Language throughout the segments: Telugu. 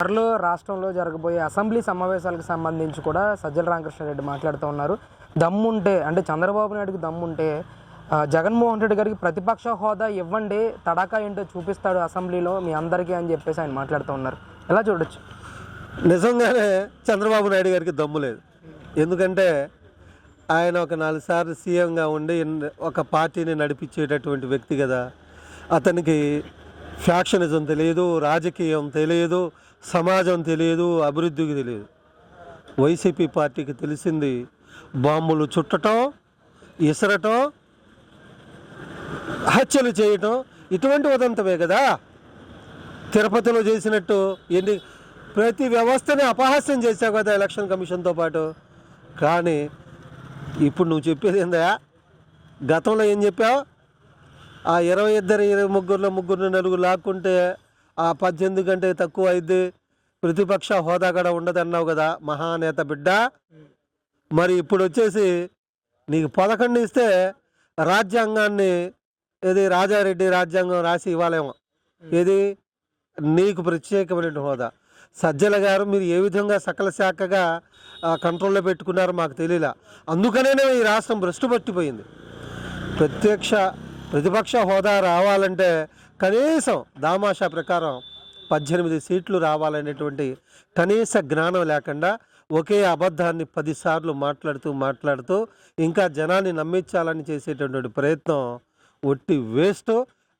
త్వరలో రాష్ట్రంలో జరగబోయే అసెంబ్లీ సమావేశాలకు సంబంధించి కూడా సజ్జల రామకృష్ణారెడ్డి మాట్లాడుతూ ఉన్నారు. దమ్ముంటే అంటే చంద్రబాబు నాయుడుకి దమ్ముంటే జగన్మోహన్ రెడ్డి గారికి ప్రతిపక్ష హోదా ఇవ్వండి తడాకా ఏంటో చూపిస్తాడు అసెంబ్లీలో మీ అందరికీ అని చెప్పేసి ఆయన మాట్లాడుతూ ఉన్నారు. ఎలా చూడొచ్చు? నిజంగానే చంద్రబాబు నాయుడు గారికి దమ్ము లేదు. ఎందుకంటే ఆయన ఒక నాలుగు సార్లు సీఎంగా ఉండి ఒక పార్టీని నడిపించేటటువంటి వ్యక్తి కదా. అతనికి ఫ్యాక్షనిజం తెలియదు రాజకీయం తెలియదు సమాజం తెలియదు అభివృద్ధికి తెలియదు. వైసీపీ పార్టీకి తెలిసింది బాంబులు చుట్టటం ఇసరటం హత్యలు చేయటం ఇటువంటి ఉదంతమే కదా? తిరుపతిలో చేసినట్టు ఎన్ని ప్రతి వ్యవస్థని అపహాస్యం చేశావు కదా ఎలక్షన్ కమిషన్తో పాటు. కానీ ఇప్పుడు నువ్వు చెప్పేది ఏందా? గతంలో ఏం చెప్పావు? ఆ ఇరవై ఇద్దరు ఇరవై ముగ్గురులో ముగ్గురు నలుగురు లాక్కుంటే ఆ పద్దెనిమిది కంటే తక్కువ అయింది ప్రతిపక్ష హోదా కూడా ఉండదు అన్నావు కదా మహానేత బిడ్డ. మరి ఇప్పుడు వచ్చేసి నీకు పదకొండు ఇస్తే రాజ్యాంగాన్ని ఏది రాజారెడ్డి రాజ్యాంగం రాసి ఇవ్వాలేమో. ఇది నీకు ప్రత్యేకమైన హోదా. సజ్జల గారు మీరు ఏ విధంగా సకల శాఖగా కంట్రోల్లో పెట్టుకున్నారో మాకు తెలియలా. అందుకనే ఈ రాష్ట్రం భ్రష్టు పట్టిపోయింది ప్రత్యక్ష ప్రతిపక్ష హోదా రావాలంటే కనీసం దామాషా ప్రకారం పద్దెనిమిది సీట్లు రావాలనేటువంటి కనీస జ్ఞానం లేకుండా ఒకే అబద్ధాన్ని పదిసార్లు మాట్లాడుతూ మాట్లాడుతూ ఇంకా జనాన్ని నమ్మించాలని చేసేటటువంటి ప్రయత్నం ఒట్టి వేస్ట్.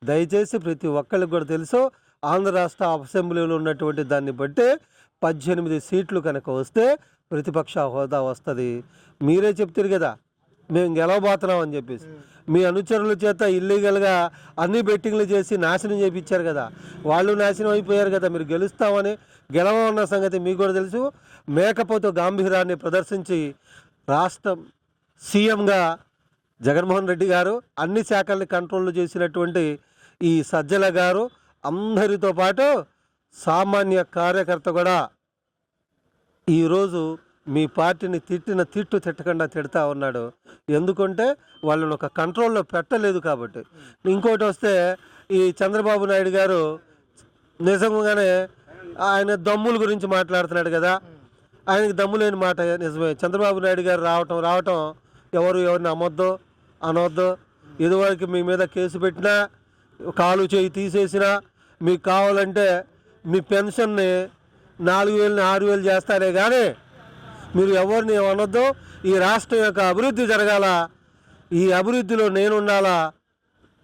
దయచేసి ప్రతి ఒక్కరికి కూడా తెలుసు ఆంధ్ర రాష్ట్ర అసెంబ్లీలో ఉన్నటువంటి దాన్ని బట్టి పద్దెనిమిది సీట్లు కనుక వస్తే ప్రతిపక్ష హోదా వస్తుంది. మీరే చెప్తారు కదా మేము గెలవబోతున్నాం అని చెప్పేసి. మీ అనుచరుల చేత ఇల్లీగల్గా అన్ని బెట్టింగ్లు చేసి నాశనం చేయించారు కదా. వాళ్ళు నాశనం అయిపోయారు కదా మీరు గెలుస్తామని గెలవన్న సంగతి మీకు కూడా తెలుసు. మేకపోతే గాంభీరాన్ని ప్రదర్శించి రాష్ట్రం సీఎంగా జగన్మోహన్ రెడ్డి గారు అన్ని శాఖల్ని కంట్రోల్ చేసినటువంటి ఈ సజ్జల గారు అందరితో పాటు సామాన్య కార్యకర్త కూడా ఈరోజు మీ పార్టీని తిట్టిన తిట్టు తిట్టకుండా తిడతా ఉన్నాడు. ఎందుకంటే వాళ్ళని ఒక కంట్రోల్లో పెట్టలేదు కాబట్టి. ఇంకోటి వస్తే ఈ చంద్రబాబు నాయుడు గారు నిజంగానే ఆయన దమ్ముల గురించి మాట్లాడుతున్నాడు కదా. ఆయనకి దమ్ము లేని మాట నిజమే. చంద్రబాబు నాయుడు గారు రావటం రావటం ఎవరు ఎవరిని అమ్మొద్దు అనవద్దు ఇదివరకు మీ మీద కేసు పెట్టినా కాలు చేయి తీసేసినా మీకు కావాలంటే మీ పెన్షన్ని నాలుగు వేలని ఆరు వేలు చేస్తారే కానీ మీరు ఎవరిని అనొద్దు ఈ రాష్ట్రం యొక్క అభివృద్ధి జరగాల? ఈ అభివృద్ధిలో నేను ఉండాలా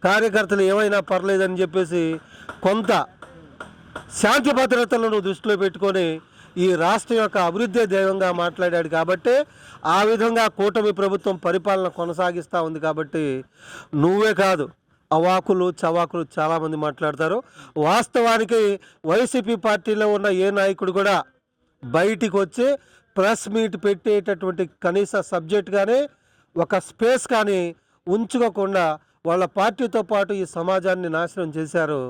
కార్యకర్తలు ఏమైనా పర్లేదని చెప్పేసి కొంత శాంతి భద్రతలను దృష్టిలో పెట్టుకొని ఈ రాష్ట్రం యొక్క అభివృద్ధి దైవంగా మాట్లాడాడు కాబట్టి ఆ విధంగా కూటమి ప్రభుత్వం పరిపాలన కొనసాగిస్తూ ఉంది కాబట్టి నువ్వే కాదు అవాకులు చవాకులు చాలామంది మాట్లాడతారు. వాస్తవానికి వైసీపీ పార్టీలో ఉన్న ఏ నాయకుడు కూడా బయటికి వచ్చి ప్రెస్ మీట్ పెట్టేటటువంటి కనీస సబ్జెక్ట్ కానీ ఒక స్పేస్ కానీ ఉంచుకోకుండా వాళ్ళ పార్టీతో పాటు ఈ సమాజాన్ని నాశనం చేశారు.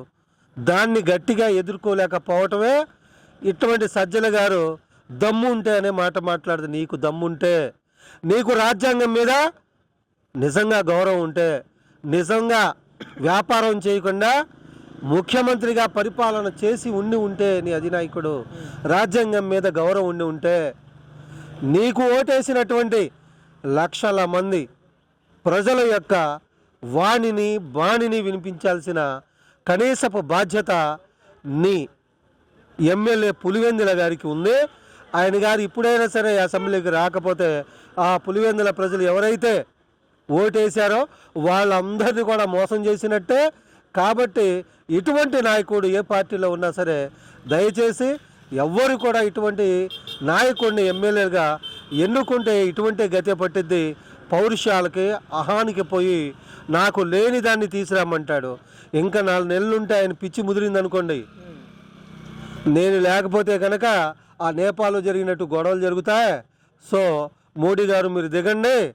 దాన్ని గట్టిగా ఎదుర్కోలేకపోవటమే ఇటువంటి సజ్జల గారు దమ్ము ఉంటే అనే మాట మాట్లాడదు. నీకు దమ్ముంటే నీకు రాజ్యాంగం మీద నిజంగా గౌరవం ఉంటే నిజంగా వ్యాపారం చేయకుండా ముఖ్యమంత్రిగా పరిపాలన చేసి ఉండి ఉంటే నీ అధినాయకుడు రాజ్యాంగం మీద గౌరవం ఉండి ఉంటే నీకు ఓటేసినటువంటి లక్షల మంది ప్రజల యొక్క వాణిని బాణిని వినిపించాల్సిన కనీసపు బాధ్యత నీ ఎమ్మెల్యే పులివెందుల గారికి ఉంది. ఆయన గారు ఇప్పుడైనా సరే అసెంబ్లీకి రాకపోతే ఆ పులివెందుల ప్రజలు ఎవరైతే ఓటేశారో వాళ్ళందరినీ కూడా మోసం చేసినట్టే. కాబట్టి ఇటువంటి నాయకుడు ఏ పార్టీలో ఉన్నా సరే దయచేసి ఎవ్వరు కూడా ఇటువంటి నాయకుడిని ఎమ్మెల్యేలుగా ఎన్నుకుంటే ఇటువంటి గతి పట్టిద్ది? పౌరుషాలకి అహానికి పోయి నాకు లేని దాన్ని తీసుకురామంటాడు ఇంకా నాలుగు నెలలుంటే ఆయన పిచ్చి ముదిరిందనుకోండి. నేను లేకపోతే కనుక ఆ నేపాల్లో జరిగినట్టు గొడవలు జరుగుతాయి? సో మోడీ గారు మీరు దిగండి.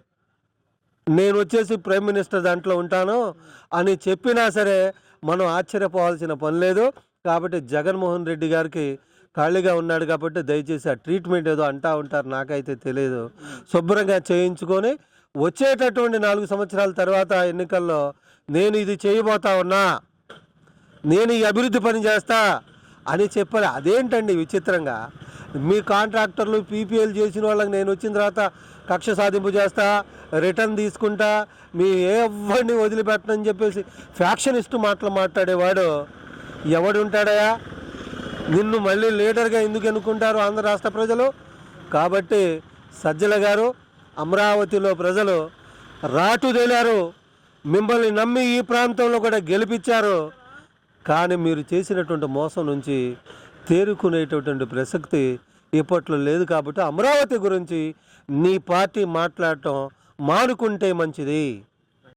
నేను వచ్చేసి ప్రైమ్ మినిస్టర్ దాంట్లో ఉంటాను. అని చెప్పినా సరే మనం ఆశ్చర్యపోవాల్సిన పని లేదు. కాబట్టి జగన్మోహన్ రెడ్డి గారికి ఖాళీగా ఉన్నాడు కాబట్టి దయచేసి ఆ ట్రీట్మెంట్ ఏదో అంటా ఉంటారు నాకైతే తెలియదు శుభ్రంగా చేయించుకొని వచ్చేటటువంటి నాలుగు సంవత్సరాల తర్వాత ఎన్నికల్లో నేను ఇది చేయబోతా ఉన్నా నేను ఈ అభివృద్ధి పని చేస్తా అని చెప్పారు అదేంటండి విచిత్రంగా? మీ కాంట్రాక్టర్లు పీపీఎల్ చేసిన వాళ్ళకి నేను వచ్చిన తర్వాత కక్ష సాధింపు చేస్తా రిటర్న్ తీసుకుంటా మీ ఎవరిని వదిలిపెట్టనని చెప్పేసి ఫ్యాక్షనిస్ట్ మాటలు మాట్లాడేవాడు ఎవడు నిన్ను మళ్ళీ లీడర్గా ఎందుకు ఎన్నుకుంటారు ఆంధ్ర రాష్ట్ర ప్రజలు? కాబట్టి సజ్జల గారు అమరావతిలో ప్రజలు రాటుదేలారు మిమ్మల్ని నమ్మి ఈ ప్రాంతంలో కూడా గెలిపించారు. కానీ మీరు చేసినటువంటి మోసం నుంచి తేరుకునేటటువంటి ప్రసక్తి ఇప్పట్లో లేదు కాబట్టి అమరావతి గురించి నీ పార్టీ మాట్లాడటం మానుకుంటే మంచిది.